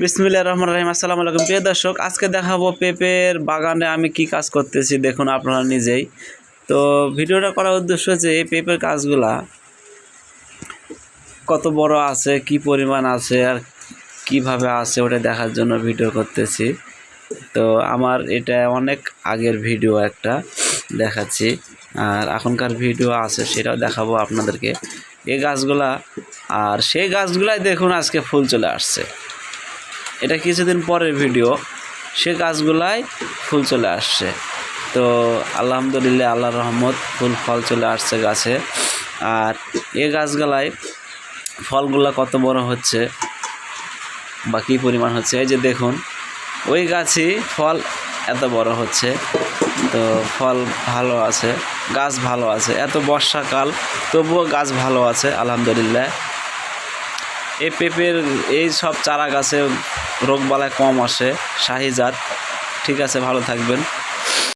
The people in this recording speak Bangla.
বিসমিল্লা রহমান রহিম, আসসালামু আলাইকুম। প্রিয় দর্শক, আজকে দেখাবো পেঁপের বাগানে আমি কি কাজ করতেছি, দেখুন আপনারা নিজেই। তো ভিডিওটা করার উদ্দেশ্য হচ্ছে, এই পেঁপের কাজগুলা কত বড় আছে, কি পরিমাণ আছে, আর কীভাবে আছে, ওটা দেখার জন্য ভিডিও করতেছি। তো আমার এটা অনেক আগের ভিডিও একটা দেখাচ্ছি, আর এখনকার ভিডিও আছে, সেটাও দেখাবো আপনাদেরকে। এই গাছগুলা, আর সেই গাছগুলাই দেখুন আজকে ফুল চলে আসছে। এটা কিছুদিন পরের ভিডিও। সে গাছগুলাই ফুল চলে আসছে। তো আলহামদুলিল্লাহ আল্লাহ রহমত ফুল, ফল চলে আসছে গাছে। আর এ গাছগুলায় ফলগুলা কত বড় হচ্ছে বা কী পরিমাণ হচ্ছে, এই যে দেখুন, ওই গাছই ফল এত বড় হচ্ছে। তো ফল ভালো আছে, গাছ ভালো আছে। এত বর্ষাকাল, তবুও গাছ ভালো আছে, আলহামদুলিল্লাহ। এই পেঁপের এই সব চারা গাছে রোগবালাই কম আসে শাহিজাত ঠিক আছে ভালো থাকবেন।